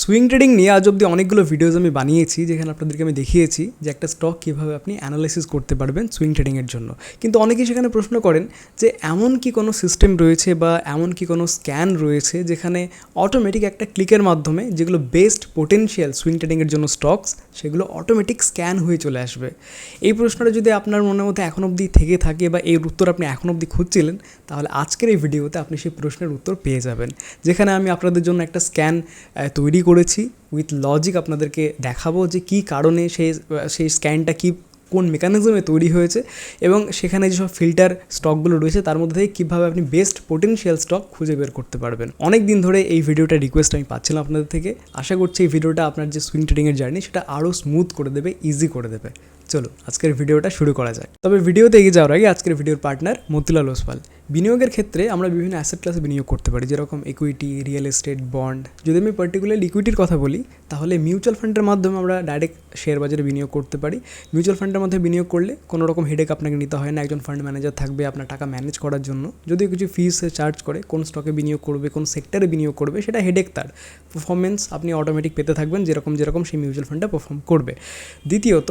Swing trading নিয়ে আজ অব্দি অনেকগুলো ভিডিওজ আমি বানিয়েছি, যেখানে আপনাদেরকে আমি দেখিয়েছি যে একটা স্টক কীভাবে আপনি অ্যানালাইসিস করতে পারবেন সুইং ট্রেডিংয়ের জন্য। কিন্তু অনেকেই সেখানে প্রশ্ন করেন যে এমন কি কোনো সিস্টেম রয়েছে বা এমন কি কোনো স্ক্যান রয়েছে যেখানে অটোমেটিক একটা ক্লিকের মাধ্যমে যেগুলো বেস্ট পোটেনশিয়াল সুইং ট্রেডিংয়ের জন্য স্টকস সেগুলো অটোমেটিক স্ক্যান হয়ে চলে আসবে। এই প্রশ্নটা যদি আপনার মনের মধ্যে এখন অবধি থেকে থাকে বা এর উত্তর আপনি এখন অবধি খুঁজছিলেন, তাহলে আজকের এই ভিডিওতে আপনি সেই প্রশ্নের উত্তর পেয়ে যাবেন। যেখানে আমি আপনাদের জন্য একটা স্ক্যান তৈরি করেছি উইথ লজিক আপনাদেরকে দেখাবো যে কী কারণে সেই সেই স্ক্যানটা কী, কোন মেকানিজমে তৈরি হয়েছে এবং সেখানে যেসব ফিল্টার স্টকগুলো রয়েছে তার মধ্যে থেকে কীভাবে আপনি বেস্ট পোটেনশিয়াল স্টক খুঁজে বের করতে পারবেন। অনেক দিন ধরে এই ভিডিওটা রিকোয়েস্ট আমি পাচ্ছিলাম আপনাদের থেকে। আশা করছি এই ভিডিওটা আপনার যে সুইং ট্রেডিংয়ের জার্নি সেটা আরও স্মুথ করে দেবে ইজি করে দেবে। চলো, আজকের ভিডিওটা শুরু করা যায় তবে ভিডিওতে এগিয়ে যাওয়ার আগে আজকের ভিডিওর পার্টনার মতিলাল ওসপাল বিনিয়োগের ক্ষেত্রে আমরা বিভিন্ন অ্যাসেট ক্লাসে বিনিয়োগ করতে পারি, যেরকম ইকুইটি রিয়েল এস্টেট বন্ড যদি আমি পার্টিকুলার ইকুইটির কথা বলি, তাহলে মিউচুয়াল ফান্ডের মাধ্যমে আমরা ডাইরেক্ট শেয়ার বাজারে বিনিয়োগ করতে পারি। মিউচুয়াল ফান্ডের মধ্যে বিনিয়োগ করলে কোনো রকম হেডেক আপনাকে নিতে হয় না, একজন ফান্ড ম্যানেজার থাকবে আপনার টাকা ম্যানেজ করার জন্য। যদিও কিছু ফিস চার্জ করে, কোন স্টকে বিনিয়োগ করবে, কোন সেক্টরে বিনিয়োগ করবে, সেটা হেডেক তার। পারফরমেন্স আপনি অটোমেটিক পেতে থাকবেন, যেরকম যেরকম সেই মিউচুয়াল ফান্ডটা পারফর্ম করবে। দ্বিতীয়ত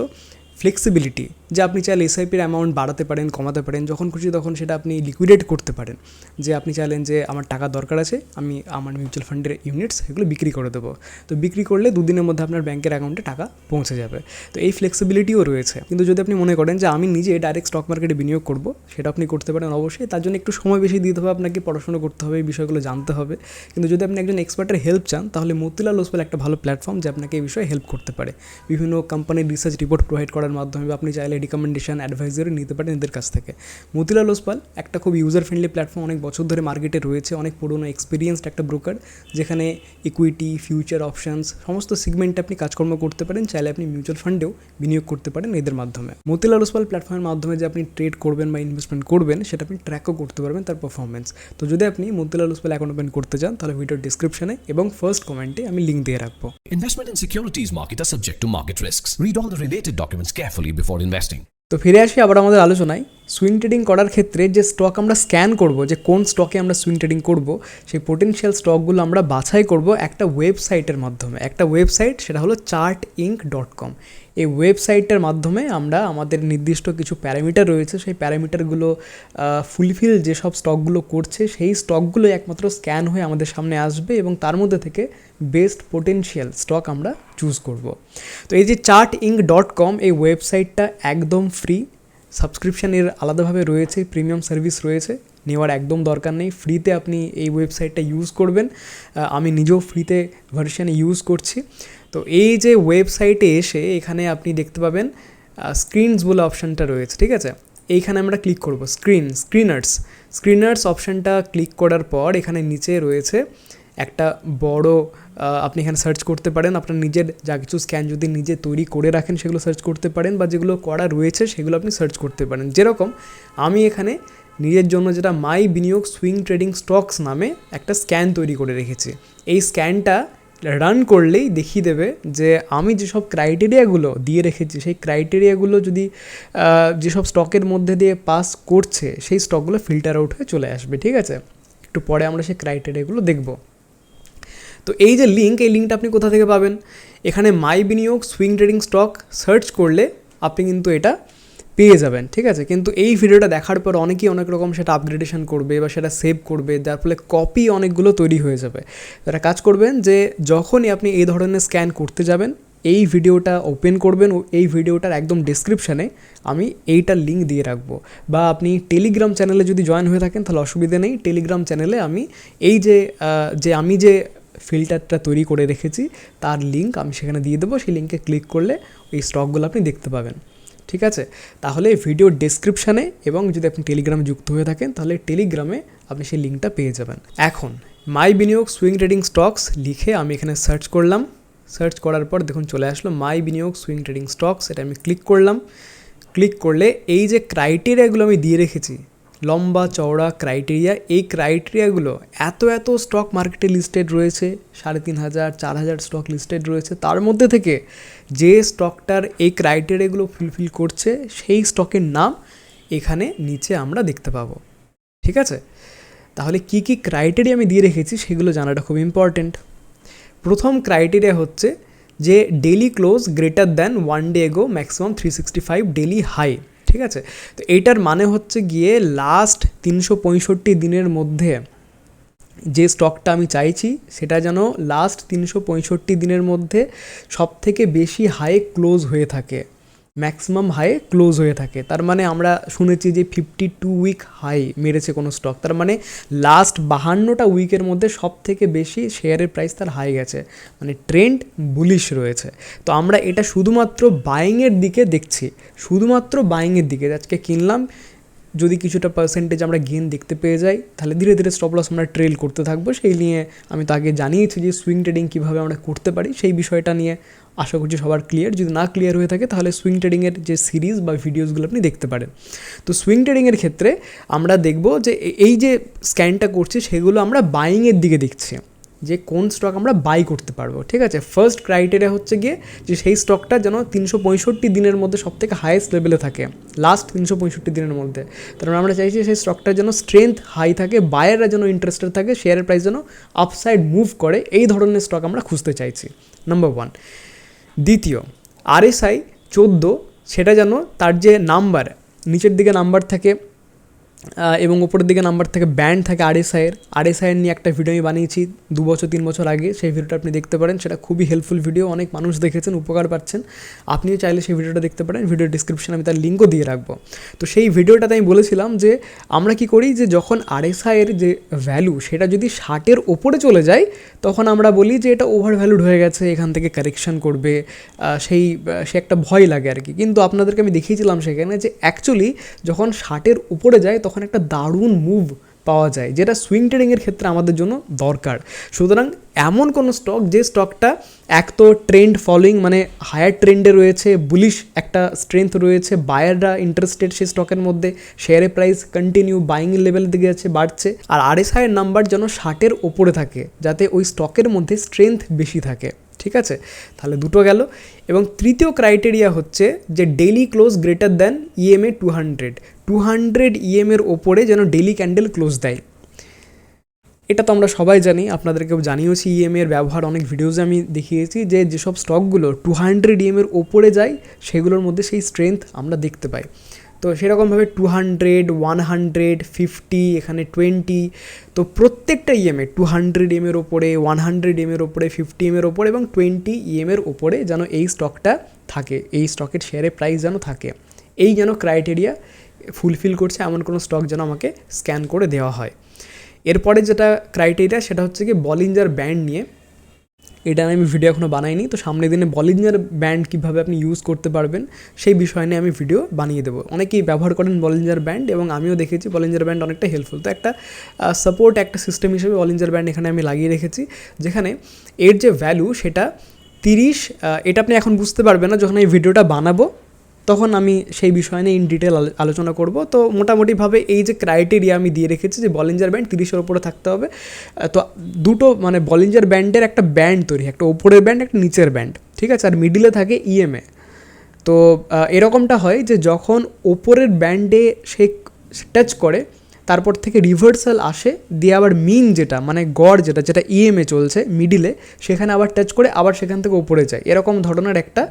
ফ্লেক্সিবিলিটি যে আপনি চাইলে এসআইপির অ্যামাউন্ট বাড়াতে পারেন, কমাতে পারেন, যখন খুশি তখন সেটা আপনি লিকুইডেট করতে পারেন। যে আপনি চাইলেন যে আমার টাকা দরকার আছে, আমি আমার মিউচুয়াল ফান্ডের ইউনিটস এগুলো বিক্রি করে দেবো। তো বিক্রি করলে দুদিনের মধ্যে আপনার ব্যাংকের অ্যাকাউন্টে টাকা পৌঁছে যাবে। তো এই ফ্লেক্সিবিলিটিও রয়েছে। কিন্তু যদি আপনি মনে করেন যে আমি নিজে ডাইরেক্ট স্টক মার্কেটে বিনিয়োগ করব, সেটা আপনি করতে পারেন অবশ্যই। তার জন্য একটু সময় বেশি দিতে হবে আপনাকে পড়াশোনা করতে হবে, এই বিষয়গুলো জানতে হবে। কিন্তু যদি আপনি একজন এক্সপার্টের হেল্প চান, তাহলে মতিলাল ওসওয়াল একটা ভালো প্ল্যাটফর্ম যে আপনাকে এই বিষয়ে হেল্প করতে পারে। বিভিন্ন কোম্পানির রিসার্চ রিপোর্ট প্রোভাইড করার মাধ্যমে বা আপনি চাইলে রিকমেন্ডেশন অ্যাডভাইজারি নিতে পারেন এদের কাছ থেকে। মতিলাল ওসপাল, একটা খুব ইউজার ফ্রেন্ডলি প্ল্যাটফর্ম অনেক বছর ধরে মার্কেটে রয়েছে, অনেক পুরনো এক্সপিরিয়েন্সড একটা ব্রোকার যেখানে ইকুইটি ফিউচার অপশানস সমস্ত সিগমেন্টে আপনি কাজকর্ম করতে পারেন, চাইলে আপনি মিউচুয়াল ফান্ডেও বিনিয়োগ করতে পারেন এদের মাধ্যমে। মতিলাল ওসপাল প্ল্যাটফর্মের মাধ্যমে যে আপনি ট্রেড করবেন বা ইনভেস্টমেন্ট করবেন, সেটা আপনি ট্র্যাকও করতে পারবেন তার পারফরমেন্স তো যদি আপনি মতিলাল ওসপাল অ্যাকাউন্ট ওপেন করতে চান, তাহলে ভিডিওর ডিসক্রিপশনে এবং ফার্স্ট কমেন্টে আমি লিঙ্ক দিয়ে রাখব। Investment in securities market are subject to market risks. Read all the related documents carefully before investing. তো ফিরে আসি আবার আমাদের আলোচনায়। সুইং ট্রেডিং করার ক্ষেত্রে যে স্টক আমরা স্ক্যান করব, যে কোন স্টকে আমরা সুইং ট্রেডিং করব, সেই পোটেনশিয়াল স্টকগুলো আমরা বাছাই করব একটা ওয়েবসাইটের মাধ্যমে। একটা ওয়েবসাইট সেটা হলো চার্ট ইঙ্ক ডট কম এই ওয়েবসাইটটার মাধ্যমে আমরা আমাদের নির্দিষ্ট কিছু প্যারামিটার রয়েছে, সেই প্যারামিটারগুলো ফুলফিল যেসব স্টকগুলো করছে, সেই স্টকগুলো একমাত্র স্ক্যান হয়ে আমাদের সামনে আসবে এবং তার মধ্যে থেকে বেস্ট পোটেনশিয়াল স্টক আমরা চুজ করব। তো এই যে চার্ট ইঙ্ক ডট কম এই ওয়েবসাইটটা একদম ফ্রি সাবস্ক্রিপশান এর আলাদাভাবে রয়েছে প্রিমিয়াম সার্ভিস রয়েছে, নেওয়ার একদম দরকার নেই ফ্রিতে আপনি এই ওয়েবসাইটটা ইউজ করবেন। আমি নিজেও ফ্রিতে ভার্সানে ইউজ করছি। তো এই যে ওয়েবসাইটে এসে এখানে আপনি দেখতে পাবেন স্ক্রিনস বলে অপশানটা রয়েছে, ঠিক আছে? এইখানে আমরা ক্লিক করব স্ক্রিন স্ক্রিনার্স স্ক্রিনার্স অপশানটা ক্লিক করার পর এখানে নিচে রয়েছে একটা বড় আপনি এখানে সার্চ করতে পারেন। আপনার নিজের যা কিছু স্ক্যান যদি নিজে তৈরি করে রাখেন, সেগুলো সার্চ করতে পারেন বা যেগুলো করা রয়েছে, সেগুলো আপনি সার্চ করতে পারেন। যেরকম আমি এখানে নিজের জন্য যেটা মাই বিনিয়োগ সুইং ট্রেডিং স্টকস নামে একটা স্ক্যান তৈরি করে রেখেছি। এই স্ক্যানটা রান করলেই দেখিয়ে দেবে যে আমি যেসব ক্রাইটেরিয়াগুলো দিয়ে রেখেছি, সেই ক্রাইটেরিয়াগুলো যদি যেসব স্টকের মধ্যে দিয়ে পাস করছে, সেই স্টকগুলো ফিল্টার আউট হয়ে চলে আসবে, ঠিক আছে? একটু পরে আমরা সেই ক্রাইটেরিয়াগুলো দেখব। তো এই যে লিঙ্ক এই লিঙ্কটা আপনি কোথা থেকে পাবেন? এখানে মাই বিনিয়োগ সুইং ট্রেডিং স্টক সার্চ করলে আপনি কিন্তু এটা পেয়ে যাবেন, ঠিক আছে? কিন্তু এই ভিডিওটা দেখার পর অনেকেই অনেক রকম সেটা আপগ্রেডেশন করবে বা সেটা সেভ করবে, যার ফলে কপি অনেকগুলো তৈরি হয়ে যাবে। তারা কাজ করবেন যে, যখনই আপনি এই ধরনের স্ক্যান করতে যাবেন, এই ভিডিওটা ওপেন করবেন ও এই ভিডিওটার একদম ডিসক্রিপশানে আমি এইটার লিঙ্ক দিয়ে রাখব। বা আপনি টেলিগ্রাম চ্যানেলে যদি জয়েন হয়ে থাকেন, তাহলে অসুবিধা নেই। টেলিগ্রাম চ্যানেলে আমি এই যে যে আমি যে ফিল্টারটা তৈরি করে রেখেছি, তার লিঙ্ক আমি সেখানে দিয়ে দেবো। সেই লিঙ্কে ক্লিক করলে ওই স্টকগুলো আপনি দেখতে পাবেন। ঠিক আছে? তাহলে ভিডিও ডেসক্রিপশানে এবং যদি আপনি টেলিগ্রামে যুক্ত হয়ে থাকেন, তাহলে টেলিগ্রামে আপনি সেই লিঙ্কটা পেয়ে যাবেন। এখন মাই বিনিয়োগ সুইং ট্রেডিং স্টকস লিখে আমি এখানে সার্চ করলাম। সার্চ করার পর দেখুন চলে আসলো মাই বিনিয়োগ সুইং ট্রেডিং স্টকস এটা আমি ক্লিক করলাম। ক্লিক করলে এই যে ক্রাইটেরিয়াগুলো আমি দিয়ে রেখেছি লম্বা, চওড়া ক্রাইটেরিয়া এই ক্রাইটেরিয়াগুলো এত এত স্টক মার্কেটে লিস্টেড রয়েছে, সাড়ে তিন হাজার, চার হাজার স্টক লিস্টেড রয়েছে। তার মধ্যে থেকে যে স্টকটার এই ক্রাইটেরিয়াগুলো ফুলফিল করছে, সেই স্টকের নাম এখানে নিচে আমরা দেখতে পাবো। ঠিক আছে? তাহলে কি কি ক্রাইটেরিয়া আমি দিয়ে রেখেছি, সেগুলো জানাটা খুব ইম্পর্টেন্ট প্রথম ক্রাইটেরিয়া হচ্ছে যে daily close greater than one day ago maximum three sixty five daily high ঠিক আছে? তো এইটার মানে হচ্ছে গিয়ে লাস্ট তিনশো পঁয়ষট্টি দিনের মধ্যে যে স্টকটা আমি চাইছি, সেটা যেন লাস্ট তিনশো পঁয়ষট্টি দিনের মধ্যে সব থেকে বেশি হাই ক্লোজ হয়ে থাকে। ম্যাক্সিমাম হাই ক্লোজ হয়ে থাকে। তার মানে আমরা শুনেছি যে ফিফটি টু উইক হাই মেরেছে কোনো স্টক তার মানে লাস্ট বাহান্নটা উইকের মধ্যে সব থেকে বেশি শেয়ারের প্রাইস তার হাই গেছে। মানে ট্রেন্ড বুলিশ রয়েছে। তো আমরা এটা শুধুমাত্র বাইংয়ের দিকে দেখছি। শুধুমাত্র বাইংয়ের দিকে। আজকে কিনলাম, যদি কিছুটা পার্সেন্টেজ আমরা গেন দেখতে পেয়ে যাই, তাহলে ধীরে ধীরে স্টপ লস আমরা ট্রেল করতে থাকব। সেই নিয়ে আমি তো আগে জানিয়েছি যে সুইং ট্রেডিং কীভাবে আমরা করতে পারি। সেই বিষয়টা নিয়ে আশা করছি সবার ক্লিয়ার যদি না ক্লিয়ার হয়ে থাকে, তাহলে সুইং ট্রেডিংয়ের যে সিরিজ বা ভিডিওসগুলো আপনি দেখতে পারেন। তো সুইং ট্রেডিংয়ের ক্ষেত্রে আমরা দেখব যে এই যে স্ক্যানটা করছি, সেগুলো আমরা বাইংয়ের দিকে দেখছি। যে কোন স্টক আমরা বাই করতে পারব, ঠিক আছে? ফার্স্ট ক্রাইটেরিয়া হচ্ছে গিয়ে যে সেই স্টকটা যেন তিনশো পঁয়ষট্টি দিনের মধ্যে সব থেকে হাইয়েস্ট লেভেলে থাকে। লাস্ট তিনশো পঁয়ষট্টি দিনের মধ্যে। তার মানে আমরা চাইছি সেই স্টকটা যেন স্ট্রেংথ হাই থাকে বায়াররা যেন ইন্টারেস্টেড থাকে শেয়ারের প্রাইস যেন আপসাইড মুভ করে। এই ধরনের স্টক আমরা খুঁজতে চাইছি। নাম্বার ওয়ান দ্বিতীয় আরএসআই চোদ্দ সেটা যেন তার যে নাম্বার নিচের দিকে নাম্বার থাকে এবং উপরের দিকে নাম্বার থেকে ব্যান্ড থাকে আরএসআইয়ের আরএসআইয়ের নিয়ে একটা ভিডিও আমি বানিয়েছি দু বছর, তিন বছর আগে। সেই ভিডিওটা আপনি দেখতে পারেন। সেটা খুবই হেল্পফুল ভিডিও অনেক মানুষ দেখেছেন, উপকার পাচ্ছেন। আপনিও চাইলে সেই ভিডিওটা দেখতে পারেন। ভিডিও ডিসক্রিপশনে আমি তার লিঙ্কও দিয়ে রাখব। তো সেই ভিডিওটাতে আমি বলেছিলাম যে, আমরা কি করি যে, যখন আরএসআইয়ের যে ভ্যালু সেটা যদি ষাটের ওপরে চলে যায়, তখন আমরা বলি যে, এটা ওভার ভ্যালুড হয়ে গেছে, এখান থেকে কারেকশন করবে। সেই, সে একটা ভয় লাগে আর কি। কিন্তু আপনাদেরকে আমি দেখিয়েছিলাম সেখানে যে অ্যাকচুয়ালি যখন ষাটের উপরে যায় তখন একটা দারুণ মুভ পাওয়া যায়, যেটা সুইং ট্রেডিংয়ের ক্ষেত্রে আমাদের জন্য দরকার। সুতরাং এমন কোনো স্টক যে স্টকটা এক তো ট্রেন্ড ফলোয়িং মানে হায়ার ট্রেন্ডে রয়েছে বুলিশ একটা স্ট্রেংথ রয়েছে বায়াররা ইন্টারেস্টেড সেই স্টকের মধ্যে শেয়ারের প্রাইস কন্টিনিউ বাইং লেভেল দিকে যাচ্ছে, বাড়ছে। আর আরএসআইয়ের নাম্বার যেন ষাটের ওপরে থাকে, যাতে ওই স্টকের মধ্যে স্ট্রেংথ বেশি থাকে। ঠিক আছে? তাহলে দুটো গেল। এবং তৃতীয় ক্রাইটেরিয়া হচ্ছে যে daily close greater than EMA two hundred two hundred ইএমের ওপরে যেন ডেইলি ক্যান্ডেল ক্লোজ দেয়। এটা তো আমরা সবাই জানি, আপনাদেরকেও জানিয়েছি ইএমএ এর ব্যবহার। অনেক ভিডিওজে আমি দেখিয়েছি যে যেসব স্টকগুলো টু হান্ড্রেড ইএমের ওপরে যায়, সেগুলোর মধ্যে সেই স্ট্রেংথ আমরা দেখতে পাই। তো সেরকমভাবে two hundred one hundred fifty এখানে টোয়েন্টি তো প্রত্যেকটা ইএমএ টু হান্ড্রেড এমের ওপরে ওয়ান হান্ড্রেড এমের ওপরে ফিফটি এমের ওপরে এবং টোয়েন্টি ইএমের ওপরে যেন এই স্টকটা থাকে, এই স্টকের শেয়ারের প্রাইস যেন থাকে। এই যেন ক্রাইটেরিয়া ফুলফিল করছে, এমন কোনো স্টক যেন আমাকে স্ক্যান করে দেওয়া হয়। এরপরে যেটা ক্রাইটেরিয়া সেটা হচ্ছে কি বলিঞ্জার ব্যান্ড নিয়ে এটা আমি ভিডিও এখনও বানাইনি, তো সামনের দিনে বলিঞ্জার ব্যান্ড কীভাবে আপনি ইউজ করতে পারবেন, সেই বিষয় নিয়ে আমি ভিডিও বানিয়ে দেবো। অনেকেই ব্যবহার করেন বলিঞ্জার ব্যান্ড এবং আমিও দেখেছি বলিঞ্জার ব্যান্ড অনেকটা হেল্পফুল তো একটা সাপোর্ট একটা সিস্টেম হিসেবে বলিঞ্জার ব্যান্ড এখানে আমি লাগিয়ে রেখেছি, যেখানে এর যে ভ্যালু সেটা তিরিশ এটা আপনি এখন বুঝতে পারবেন না যখন এই ভিডিওটা বানাবো। তখন আমি সেই বিষয় নিয়ে ইন ডিটেল আলোচনা করব। তো মোটামুটিভাবে এই যে ক্রাইটেরিয়া আমি দিয়ে রেখেছি যে বলিঞ্জার ব্যান্ড তিরিশের ওপরে থাকতে হবে তো দুটো মানে বলিঞ্জার ব্যান্ডের একটা ব্যান্ড তৈরি, একটা ওপরের ব্যান্ড একটা নিচের ব্যান্ড ঠিক আছে? আর মিডিলে থাকে ইএমএ তো এরকমটা হয় যে যখন ওপরের ব্যান্ডে সে টাচ করে তারপর থেকে রিভার্সাল আসে, দিয়ে আবার মিন যেটা মানে গড় যেটা যেটা ইএমএ চলছে মিডিলে সেখানে আবার টাচ করে আবার সেখান থেকে উপরে যায়। এরকম ধরনের একটা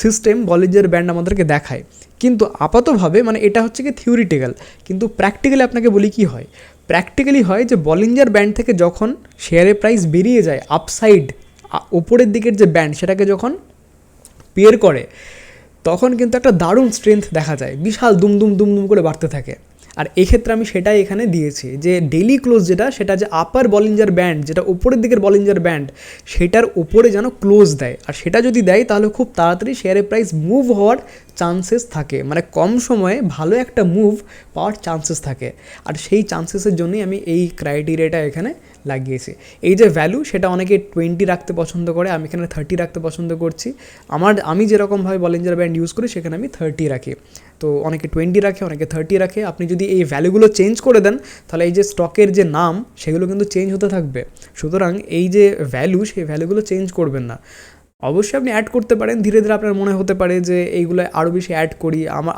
সিস্টেম বলিজের ব্যান্ড আমাদেরকে দেখায়। কিন্তু আপাতভাবে মানে এটা হচ্ছে কি থিওরিটিক্যাল কিন্তু প্র্যাকটিক্যালি আপনাকে বলি কি হয়? প্র্যাকটিক্যালি হয় যে বলিঞ্জার ব্যান্ড থেকে যখন শেয়ারের প্রাইস বেরিয়ে যায় আপসাইড ওপরের দিকের যে ব্যান্ড সেটাকে যখন পেয়ার করে, তখন কিন্তু একটা দারুণ স্ট্রেংথ দেখা যায়। বিশাল দুম দুম দুম দুম করে বাড়তে থাকে। আর এক্ষেত্রে আমি সেটাই এখানে দিয়েছি যে ডেলি ক্লোজ যেটা, সেটা যে আপার বলিঞ্জার ব্যান্ড যেটা উপরের দিকের বলিঞ্জার ব্যান্ড সেটার উপরে যেন ক্লোজ দেয়। আর সেটা যদি দেয়, তাহলে খুব তাড়াতাড়ি শেয়ারের প্রাইস মুভ হওয়ার চান্সেস থাকে। মানে কম সময়ে ভালো একটা মুভ পাওয়ার চান্সেস থাকে। আর সেই চান্সেসের জন্যই আমি এই ক্রাইটেরিয়াটা এখানে লাগিয়েছি। এই যে ভ্যালু সেটা অনেকে টোয়েন্টি রাখতে পছন্দ করে, আমি এখানে থার্টি রাখতে পছন্দ করছি। আমার, আমি যেরকমভাবে বলেঞ্জার ব্যান্ড ইউজ করি, সেখানে আমি থার্টি রাখি। তো অনেকে টোয়েন্টি রাখে, অনেকে থার্টি রাখে। আপনি যদি এই ভ্যালুগুলো চেঞ্জ করে দেন, তাহলে এই যে স্টকের যে নাম, সেগুলো কিন্তু চেঞ্জ হতে থাকবে। সুতরাং এই যে ভ্যালু সেই ভ্যালুগুলো চেঞ্জ করবেন না। অবশ্যই আপনি অ্যাড করতে পারেন। ধীরে ধীরে আপনার মনে হতে পারে যে এইগুলো আরও বেশি অ্যাড করি। আমার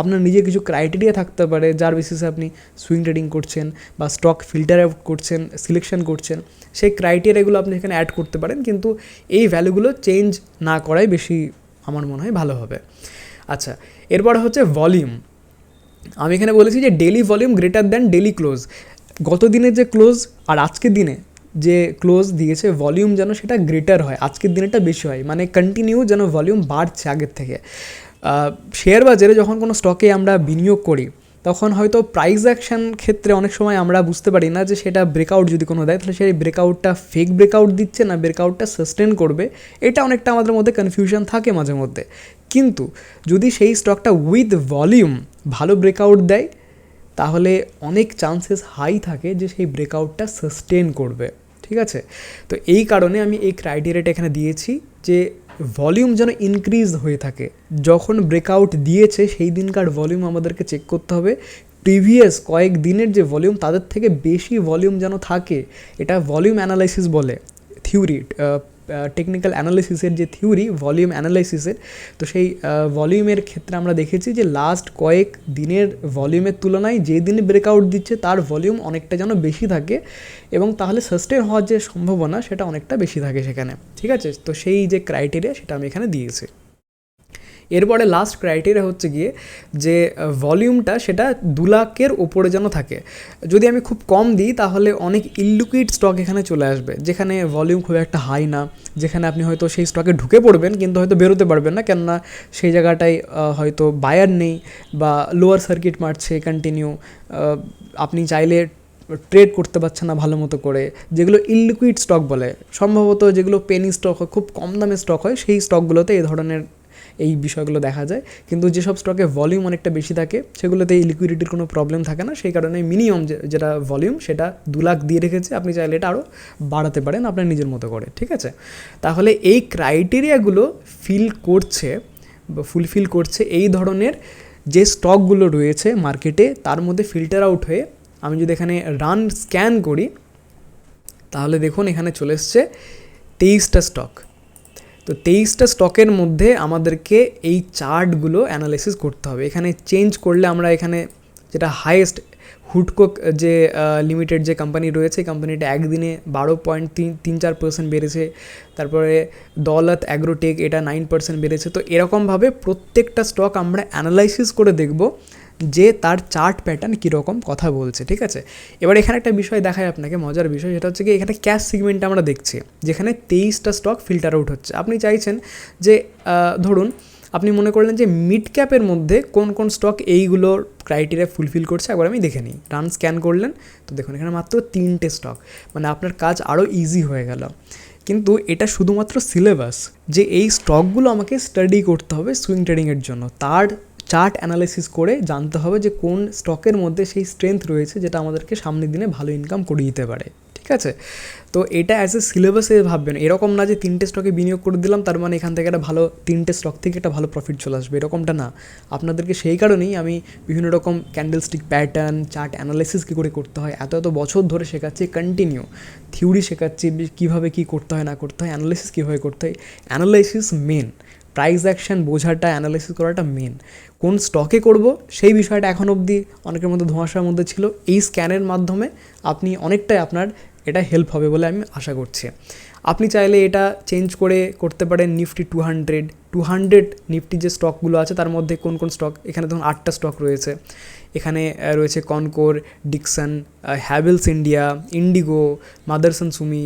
আপনার নিজে কিছু ক্রাইটেরিয়া থাকতে পারে, যার বেসিসে আপনি সুইং ট্রেডিং করছেন বা স্টক ফিল্টার আউট করছেন সিলেকশন করছেন। সেই ক্রাইটেরিয়াগুলো আপনি এখানে অ্যাড করতে পারেন। কিন্তু এই ভ্যালুগুলো চেঞ্জ না করাই বেশি আমার মনে হয় ভালো হবে। আচ্ছা এরপরে হচ্ছে ভলিউম আমি এখানে বলেছি যে daily volume greater than daily close গত দিনের যে ক্লোজ আর আজকের দিনে যে ক্লোজ দিয়েছে ভলিউম যেন সেটা গ্রেটার হয়, আজকের দিনেটা বেশি হয় মানে কন্টিনিউ যেন ভলিউম বাড়ছে আগের থেকে। শেয়ার বাজারে যখন কোনো স্টকে আমরা বিনিয়োগ করি, তখন হয়তো প্রাইস অ্যাকশন ক্ষেত্রে অনেক সময় আমরা বুঝতে পারি না যে সেটা ব্রেকআউট যদি কোনো দেয়, তাহলে সেই ব্রেকআউটটা ফেক ব্রেকআউট দিচ্ছে না ব্রেকআউটটা সাস্টেন করবে। এটা অনেকটা আমাদের মধ্যে কনফিউশন থাকে মাঝে মধ্যে। কিন্তু যদি সেই স্টকটা উইথ ভলিউম ভালো ব্রেকআউট দেয় তাহলে অনেক চান্সেস হাই থাকে যে সেই ব্রেকআউটটা সাস্টেন করবে, ঠিক আছে? তো এই কারণে আমি এই ক্রাইটেরিয়াটা এখানে দিয়েছি যে ভলিউম যেন ইনক্রিজ হয়ে থাকে। যখন ব্রেকআউট দিয়েছে, সেই দিনকার ভলিউম আমাদেরকে চেক করতে হবে। প্রিভিয়াস কয়েক দিনের যে ভলিউম তাদের থেকে বেশি ভলিউম যেন থাকে, এটা ভলিউম অ্যানালাইসিস বলে থিওরি টেকনিক্যাল অ্যানালাইসিসের যে থিওরি ভলিউম অ্যানালাইসিসের তো সেই ভলিউমের ক্ষেত্রে আমরা দেখেছি যে লাস্ট কয়েক দিনের ভলিউমের তুলনায় যে দিনে ব্রেকআউট দিচ্ছে, তার ভলিউম অনেকটা যেন বেশি থাকে এবং তাহলে সাস্টেন হওয়ার যে সম্ভাবনা, সেটা অনেকটা বেশি থাকে সেখানে। ঠিক আছে? তো সেই যে ক্রাইটেরিয়া সেটা আমি এখানে দিয়েছি। এরপরে লাস্ট ক্রাইটেরিয়া হচ্ছে গিয়ে যে ভলিউমটা সেটা দু লাখের ওপরে যেন থাকে। যদি আমি খুব কম দিই, তাহলে অনেক ইলিকুইড স্টক এখানে চলে আসবে, যেখানে ভলিউম খুব একটা হাই না, যেখানে আপনি হয়তো সেই স্টকে ঢুকে পড়বেন, কিন্তু হয়তো বেরোতে পারবেন না, কেননা সেই জায়গাটায় হয়তো বায়ার নেই বা লোয়ার সার্কিট মারছে কন্টিনিউ আপনি চাইলে ট্রেড করতে পারছে না ভালো মতো করে। যেগুলো ইলিকুইড স্টক বলে, সম্ভবত যেগুলো পেনি স্টক হয়, খুব কম দামে স্টক হয়, সেই স্টকগুলোতে এই ধরনের এই বিষয়গুলো দেখা যায়। কিন্তু যেসব স্টকে ভলিউম অনেকটা বেশি থাকে, সেগুলোতে এই লিকুইডিটির কোনো প্রবলেম থাকে না। সেই কারণে মিনিমাম যেটা ভলিউম সেটা দু লাখ দিয়ে রেখেছে। আপনি চাইলে এটা আরও বাড়াতে পারেন আপনার নিজের মতো করে, ঠিক আছে? তাহলে এই ক্রাইটেরিয়াগুলো ফিল করছে বা ফুলফিল করছে এই ধরনের যে স্টকগুলো রয়েছে মার্কেটে তার মধ্যে ফিল্টার আউট হয়ে আমি যদি এখানে রান স্ক্যান করি, তাহলে দেখুন এখানে চলে এসছে তেইশটা স্টক তো তেইশটা স্টকের মধ্যে আমাদেরকে এই চার্টগুলো অ্যানালাইসিস করতে হবে। এখানে চেঞ্জ করলে আমরা এখানে যেটা হাইয়েস্ট হুডকোক যে লিমিটেড যে কোম্পানি রয়েছে কোম্পানিটা একদিনে বারো পয়েন্ট তিন তিন, চার পার্সেন্ট বেড়েছে। তারপরে দৌলত অ্যাগ্রোটেক এটা নাইন পার্সেন্ট বেড়েছে। তো এরকমভাবে প্রত্যেকটা স্টক আমরা অ্যানালাইসিস করে দেখব যে তার চার্ট প্যাটার্ন কীরকম কথা বলছে, ঠিক আছে? এবার এখানে একটা বিষয় দেখায় আপনাকে, মজার বিষয়, সেটা হচ্ছে কি, এখানে ক্যাশ সিগমেন্ট আমরা দেখছি, যেখানে তেইশটা স্টক ফিল্টার আউট হচ্ছে। আপনি চাইছেন যে ধরুন, আপনি মনে করলেন যে মিড ক্যাপের মধ্যে কোন কোন স্টক এইগুলোর ক্রাইটেরিয়া ফুলফিল করছে, একবার আমি দেখে নিই। রান স্ক্যান করলেন, তো দেখুন এখানে মাত্র তিনটে স্টক মানে আপনার কাজ আরও ইজি হয়ে গেল। কিন্তু এটা শুধুমাত্র সিলেবাস যে এই স্টকগুলো আমাকে স্টাডি করতে হবে সুইং ট্রেডিংয়ের জন্য। তার চার্ট অ্যানালাইসিস করে জানতে হবে যে কোন স্টকের মধ্যে সেই স্ট্রেংথ রয়েছে যেটা আমাদেরকে সামনের দিনে ভালো ইনকাম করিয়ে দিতে পারে, ঠিক আছে? তো এটা অ্যাজ এ সিলেবাসে ভাববেন, এরকম না যে তিনটে স্টকে বিনিয়োগ করে দিলাম, তার মানে এখান থেকে একটা ভালো, তিনটে স্টক থেকে একটা ভালো প্রফিট চলে আসবে, এরকমটা না। আপনাদেরকে সেই কারণেই আমি বিভিন্ন রকম candle stick pattern chart analysis কী করে করতে হয়, এত এত বছর ধরে শেখাচ্ছি কন্টিনিউ থিওরি শেখাচ্ছি, কীভাবে কী করতে হয়, না করতে হয় অ্যানালাইসিস কীভাবে করতে হয় অ্যানালাইসিস মেন প্রাইস অ্যাকশন বোঝাটা অ্যানালাইসিস করাটা মেন কোন স্টকে করব, সেই বিষয়টা এখন অবধি অনেকের মধ্যে ধোঁয়াশার মধ্যে ছিল। এই স্ক্যানের মাধ্যমে আপনি অনেকটাই আপনার এটা হেল্প হবে বলে আমি আশা করছি। আপনি চাইলে এটা চেঞ্জ করে করতে পারেন Nifty two hundred two hundred Nifty যে স্টকগুলো আছে, তার মধ্যে কোন কোন স্টক এখানে ধরুন আটটা স্টক রয়েছে। এখানে রয়েছে Concor Dixon Havells India IndiGo Motherson Sumi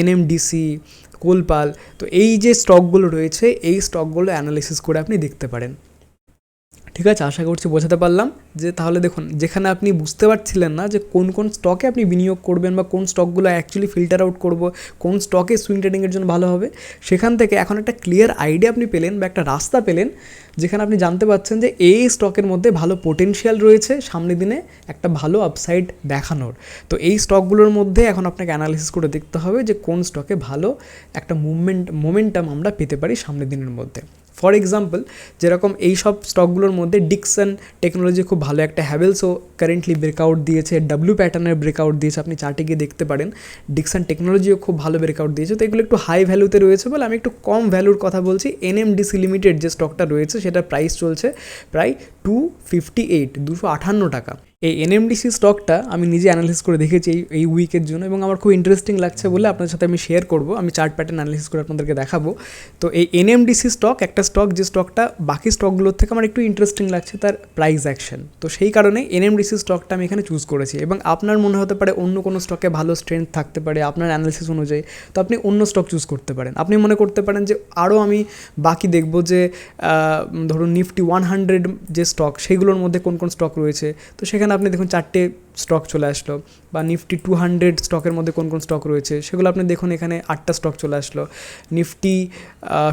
NMDC Colpal. তো এই যে স্টকগুলো রয়েছে এই স্টকগুলো অ্যানালিসিস করে আপনি দেখতে পারেন। ঠিক আছে, আশা করছি বোঝাতে পারলাম। যে তাহলে দেখুন, যেখানে আপনি বুঝতে পারছিলেন না যে কোন কোন স্টকে আপনি বিনিয়োগ করবেন বা কোন স্টকগুলো অ্যাকচুয়ালি ফিল্টার আউট করব, কোন স্টকে সুইং ট্রেডিংয়ের জন্য ভালো হবে, সেখান থেকে এখন একটা ক্লিয়ার আইডিয়া আপনি পেলেন বা একটা রাস্তা পেলেন, যেখানে আপনি জানতে পারছেন যে এই স্টকের মধ্যে ভালো পোটেনশিয়াল রয়েছে সামনের দিনে একটা ভালো আপসাইড দেখানোর। তো এই স্টকগুলোর মধ্যে এখন আপনাকে অ্যানালিসিস করে দেখতে হবে যে কোন স্টকে ভালো একটা মুভমেন্ট মোমেন্টাম আমরা পেতে পারি সামনের দিনের মধ্যে। ফর এক্সাম্পল যেরকম এই সব স্টকগুলোর মধ্যে ডিকসন টেকনোলজি খুব ভালো একটা হ্যাভেলসও কারেন্টলি ব্রেকআউট দিয়েছে ডাব্লিউ প্যাটার্নের ব্রেকআউট দিয়েছে, আপনি চার্টে গিয়ে দেখতে পারেন। ডিকসন টেকনোলজিও খুব ভালো ব্রেকআউট দিয়েছে। তো এগুলো একটু হাই ভ্যালুতে রয়েছে বলে আমি একটু কম ভ্যালুর কথা বলছি। এনএমডিসি লিমিটেড যে স্টকটা রয়েছে, সেটার প্রাইস চলছে প্রায় টু ফিফটি এইট দুশো আটান্ন টাকা। এই এনএমডিসি স্টকটা আমি নিজে অ্যানালিসিস করে দেখেছি এই এই উইকের জন্য এবং আমার খুব ইন্টারেস্টিং লাগছে বলে আপনার সাথে আমি শেয়ার করব। আমি চার্ট প্যাটার্ন অ্যানালিসিস করে আপনাদেরকে দেখাবো। তো এই এনএমডিসি স্টক একটা স্টক যে স্টকটা বাকি স্টকগুলোর থেকে আমার একটু ইন্টারেস্টিং লাগছে তার প্রাইস অ্যাকশন তো সেই কারণে এনএমডিসি স্টকটা আমি এখানে চুজ করেছি এবং আপনার মনে হতে পারে অন্য কোনো স্টকে ভালো স্ট্রেংথ থাকতে পারে আপনার অ্যানালিসিস অনুযায়ী। তো আপনি অন্য স্টক চুজ করতে পারেন। আপনি মনে করতে পারেন যে আরও আমি বাকি দেখব যে ধরুন নিফটি ওয়ান হান্ড্রেড যে স্টক সেইগুলোর মধ্যে কোন কোন স্টক রয়েছে। তো সেখানে আপনি দেখুন চারটে স্টক চলে আসলো বা নিফটি টু হান্ড্রেড স্টকের মধ্যে কোন কোন স্টক রয়েছে, সেগুলো আপনি দেখুন এখানে আটটা স্টক চলে আসলো। নিফটি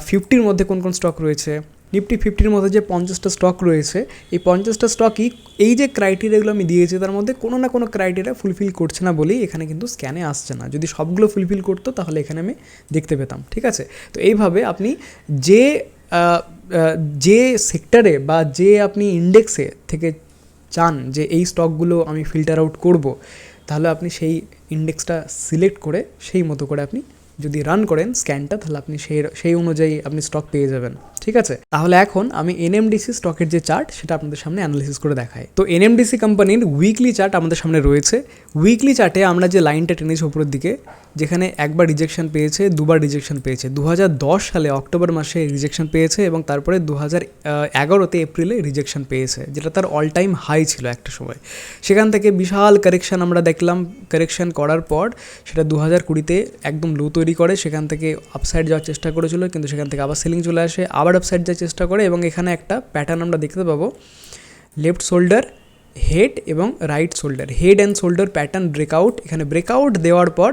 ফিফটির মধ্যে কোন কোন স্টক রয়েছে? নিফটি ফিফটির মধ্যে যে পঞ্চাশটা স্টক রয়েছে, এই পঞ্চাশটা স্টকই এই যে ক্রাইটেরিয়াগুলো আমি দিয়েছি, তার মধ্যে কোনো না কোনো ক্রাইটেরিয়া ফুলফিল করছে না বলেই এখানে কিন্তু স্ক্যানে আসছে না। যদি সবগুলো ফুলফিল করতো, তাহলে এখানে আমি দেখতে পেতাম, ঠিক আছে? তো এইভাবে আপনি যে যে সেক্টরে বা যে আপনি ইন্ডেক্সে থেকে চান যে এই স্টকগুলো আমি ফিল্টার আউট করব, তাহলে আপনি সেই ইন্ডেক্সটা সিলেক্ট করে সেই মতো করে আপনি যদি রান করেন স্ক্যানটা তাহলে আপনি সেই সেই অনুযায়ী আপনি স্টক পেয়ে যাবেন। ঠিক আছে? তাহলে এখন আমি এনএমডিসি স্টকের যে চার্ট সেটা আপনাদের সামনে অ্যানালিসিস করে দেখাই। তো এনএমডিসি কোম্পানির উইকলি চার্ট আমাদের সামনে রয়েছে। উইকলি চার্টে আমরা যে লাইনটা টেনেছি উপরের দিকে, যেখানে একবার রিজেকশন পেয়েছে, দুবার রিজেকশন পেয়েছে। দু হাজার দশ সালে অক্টোবর মাসে রিজেকশন পেয়েছে এবং তারপরে দু হাজার এগারোতে এপ্রিলে রিজেকশন পেয়েছে, যেটা তার অল টাইম হাই ছিল একটা সময়। সেখান থেকে বিশাল কারেকশন আমরা দেখলাম। কারেকশন করার পর সেটা দু হাজার কুড়িতে একদম লো তৈরি করে, সেখান থেকে আপসাইড যাওয়ার চেষ্টা করেছিল, কিন্তু সেখান থেকে আবার সেলিং চলে আসে, আবার আপসাইড যাওয়ার চেষ্টা করে এবং এখানে একটা প্যাটার্ন আমরা দেখতে পাবো। লেফট শোল্ডার হেড এবং right shoulder head and shoulder pattern breakout এখানে ব্রেকআউট দেওয়ার পর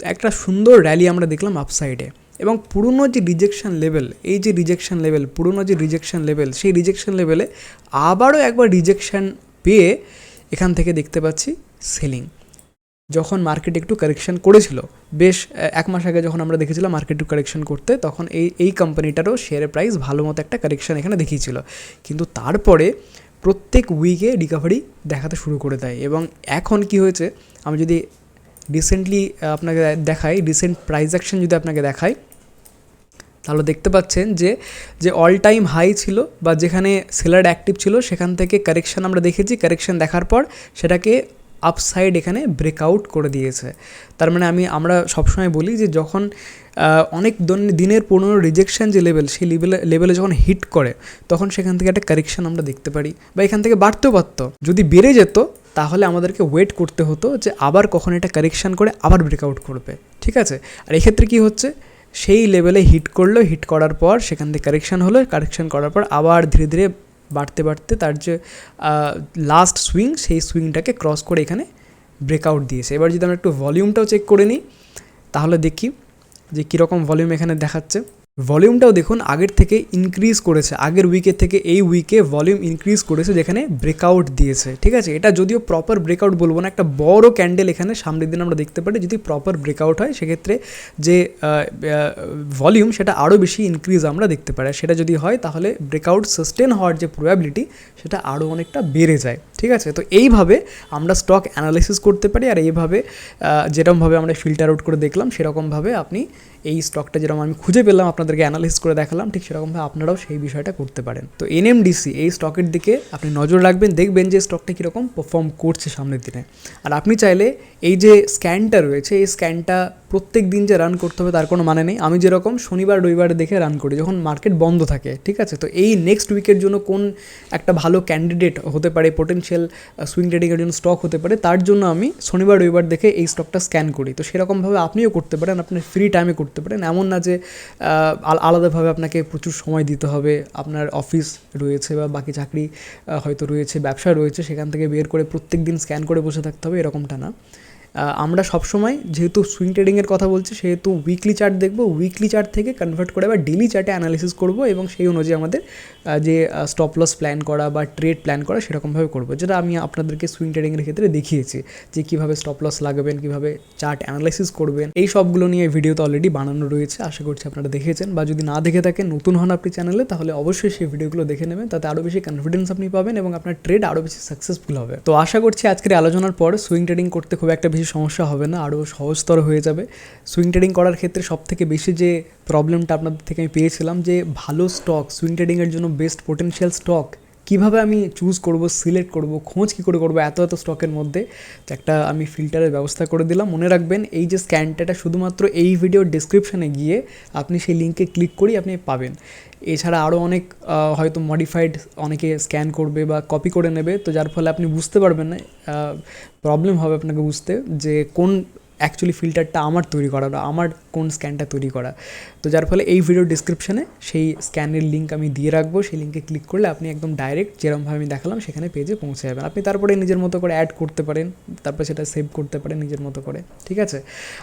একটা সুন্দর র্যালি আমরা দেখলাম আপসাইডে এবং পুরনো যে রিজেকশন লেভেল এই যে রিজেকশন লেভেল পুরনো যে রিজেকশন লেভেল সেই রিজেকশন লেভেলে আবারও একবার রিজেকশন পেয়ে এখান থেকে দেখতে পাচ্ছি সেলিং যখন মার্কেট একটু কারেকশন করেছিল, বেশ এক মাস আগে যখন আমরা দেখেছিলাম মার্কেট একটু কারেকশন করতে, তখন এই এই কোম্পানিটারও শেয়ারের প্রাইস ভালো মতো একটা কারেকশন এখানে দেখিয়েছিল। কিন্তু তারপরে প্রত্যেক উইকে রিকভারি দেখাতে শুরু করে দেয়। এবং এখন কি হয়েছে, আমি যদি রিসেন্টলি আপনাকে দেখাই রিসেন্ট প্রাইস অ্যাকশন যদি আপনাকে দেখাই, তাহলে দেখতে পাচ্ছেন যে যে অল টাইম হাই ছিল বা যেখানে সেলার অ্যাক্টিভ ছিল, সেখান থেকে কারেকশন আমরা দেখেছি। কারেকশন দেখার পর সেটাকে আপসাইড এখানে ব্রেকআউট করে দিয়েছে। তার মানে আমি, আমরা সবসময় বলি যে যখন অনেক দিনের পনেরো রিজেকশন যে লেভেল সেই লেভেলে লেভেলে যখন হিট করে, তখন সেখান থেকে একটা কারেকশন আমরা দেখতে পারি বা এখান থেকে বাড়তেও পারতো। যদি বেড়ে যেত, তাহলে আমাদেরকে ওয়েট করতে হতো যে আবার কখন এটা কারেকশান করে আবার ব্রেকআউট করবে। ঠিক আছে? আর এক্ষেত্রে কি হচ্ছে? সেই লেভেলে হিট করল হিট করার পর সেখান থেকে কারেকশন হলো কারেকশন করার পর আবার ধীরে ধীরে বাড়তে বাড়তে তার যে লাস্ট সুইং সেই সুইংটাকে ক্রস করে এখানে ব্রেকআউট দিয়েছে। এবার যদি আমরা একটু ভলিউমটাও চেক করে নিই, তাহলে দেখি যে কীরকম ভলিউম এখানে দেখাচ্ছে। ভলিউমটাও দেখুন আগের থেকে ইনক্রিজ করেছে, আগের উইকের থেকে এই উইকে ভলিউম ইনক্রিজ করেছে যেখানে ব্রেকআউট দিয়েছে, ঠিক আছে? এটা যদিও প্রপার ব্রেকআউট বলব না, একটা বড় ক্যান্ডেল এখানে সামনের দিন আমরা দেখতে পারি, যদি প্রপার ব্রেকআউট হয় সেক্ষেত্রে যে ভলিউম সেটা আরও বেশি ইনক্রিজ আমরা দেখতে পারি। সেটা যদি হয় তাহলে ব্রেকআউট সাস্টেন হওয়ার যে প্রবাবিলিটি সেটা আরও অনেকটা বেড়ে যায়, ঠিক আছে? তো এইভাবে আমরা স্টক অ্যানালাইসিস করতে পারি আর এইভাবে যেরকমভাবে আমরা ফিল্টার আউট করে দেখলাম, সেরকমভাবে আপনি এই স্টকটা যেরকম আমি খুঁজে পেলাম আপনাদেরকে অ্যানালিস করে দেখালাম, ঠিক সেরকমভাবে আপনারাও সেই বিষয়টা করতে পারেন। তো এনএমডিসি এই স্টকের দিকে আপনি নজর রাখবেন, দেখবেন যে স্টকটা কীরকম পারফর্ম করছে সামনের দিনে। আর আপনি চাইলে এই যে স্ক্যানটা রয়েছে, এই স্ক্যানটা প্রত্যেক দিন যে রান করতে হবে, তার কোনো মানে নেই। আমি যেরকম শনিবার, রবিবার দেখে রান করি, যখন মার্কেট বন্ধ থাকে, ঠিক আছে? তো এই নেক্সট উইকের জন্য কোন একটা ভালো ক্যান্ডিডেট হতে পারে পোটেনশিয়াল সুইং ট্রেডিংয়ের জন্য স্টক হতে পারে, তার জন্য আমি শনিবার, রবিবার দেখে এই স্টকটা স্ক্যান করি। তো সেরকমভাবে আপনিও করতে পারেন, আপনি ফ্রি টাইমে করতে পারেন। এমন না যে আলাদাভাবে আপনাকে প্রচুর সময় দিতে হবে, আপনার অফিস রয়েছে বা বাকি চাকরি হয়তো রয়েছে, ব্যবসা রয়েছে, সেখান থেকে বের করে প্রত্যেক দিন স্ক্যান করে বসে থাকতে হবে, এরকমটা না। আমরা সবসময় যেহেতু সুইং ট্রেডিংয়ের কথা বলছি, সেহেতু উইকলি চার্ট দেখব উইকলি চার্ট থেকে কনভার্ট করে আবার ডেলি চার্টে অ্যানালিসিস করব এবং সেই অনুযায়ী আমাদের যে স্টপ লস প্ল্যান করা বা ট্রেড প্ল্যান করা সেরকমভাবে করব, যেটা আমি আপনাদেরকে সুইং ট্রেডিংয়ের ক্ষেত্রে দেখিয়েছি, যে কীভাবে স্টপ লস লাগাবেন, কীভাবে চার্ট অ্যানালাইসিস করবেন, এই সবগুলো নিয়ে ভিডিও তো অলরেডি বানানো রয়েছে, আশা করছি আপনারা দেখেছেন, বা যদি না দেখে থাকেন, নতুন হন আপনি চ্যানেলে তাহলে অবশ্যই সেই ভিডিওগুলো দেখে নেবেন, তাতে আরও বেশি কনফিডেন্স আপনি পাবেন এবং আপনার ট্রেড আরও বেশি সাকসেসফুল হবে। তো আশা করছি আজকের আলোচনার পর সুইং ট্রেডিং করতে খুব একটা বেশি সমস্যা হবে না, আরও সহজতর হয়ে যাবে। সুইং ট্রেডিং করার ক্ষেত্রে সব থেকে বেশি যে প্রবলেমটা আপনাদের থেকে আমি পেয়েছিলাম যে ভালো স্টক সুইং ট্রেডিংয়ের জন্য বেস্ট পোটেনশিয়াল স্টক কীভাবে আমি চুজ করব সিলেক্ট করব, খোঁজ কী করে করব এত এত স্টকের মধ্যে? তো একটা আমি ফিল্টারের ব্যবস্থা করে দিলাম। মনে রাখবেন, এই যে স্ক্যানটা শুধুমাত্র এই ভিডিওর ডিসক্রিপশানে গিয়ে আপনি সেই লিঙ্কে ক্লিক করেই আপনি পাবেন। এছাড়া আরও অনেক হয়তো মডিফাইড অনেকে স্ক্যান করবে বা কপি করে নেবে। তো যার ফলে আপনি বুঝতে পারবেন না প্রবলেম হবে আপনাকে বুঝতে যে কোন অ্যাকচুয়ালি ফিল্টারটা আমার তৈরি করা বা আমার কোন স্ক্যানটা তৈরি করা। তো যার ফলে এই ভিডিও ডিসক্রিপশানে সেই স্ক্যানের লিঙ্ক আমি দিয়ে রাখব, সেই লিঙ্কে ক্লিক করলে আপনি একদম ডাইরেক্ট যেরকমভাবে আমি দেখালাম সেখানে পেজে পৌঁছে যাবেন। আপনি তারপরে নিজের মতো করে অ্যাড করতে পারেন, তারপরে সেটা সেভ করতে পারেন নিজের মতো করে, ঠিক আছে?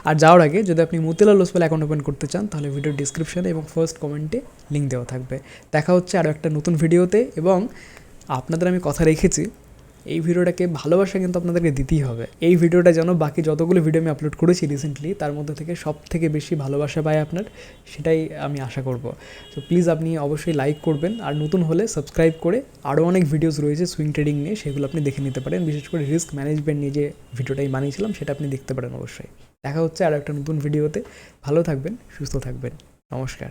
আর যাওয়ার আগে যদি আপনি মতিলাল ওসপাল অ্যাকাউন্ট ওপেন করতে চান, তাহলে ভিডিও ডিসক্রিপশানে এবং ফার্স্ট কমেন্টে লিঙ্ক দেওয়া থাকবে। দেখা হচ্ছে আরও একটা নতুন ভিডিওতে এবং আপনাদের আমি কথা রেখেছি এই ভিডিওটাকে ভালোবাসা কিন্তু আপনাদেরকে দিতেই হবে। এই ভিডিওটা যেন বাকি যতগুলো ভিডিও আমি আপলোড করেছি রিসেন্টলি তার মধ্যে থেকে সব থেকে বেশি ভালোবাসা পায় আপনার, সেটাই আমি আশা করব। তো প্লিজ আপনি অবশ্যই লাইক করবেন, আর নতুন হলে সাবস্ক্রাইব করে আরও অনেক ভিডিওস রয়েছে সুইং ট্রেডিং নিয়ে, সেগুলো আপনি দেখে নিতে পারেন। বিশেষ করে রিস্ক ম্যানেজমেন্ট নিয়ে যে ভিডিওটাই বানিয়েছিলাম, সেটা আপনি দেখতে পারেন অবশ্যই। দেখা হচ্ছে আর একটা নতুন ভিডিওতে ভালো থাকবেন, সুস্থ থাকবেন। নমস্কার।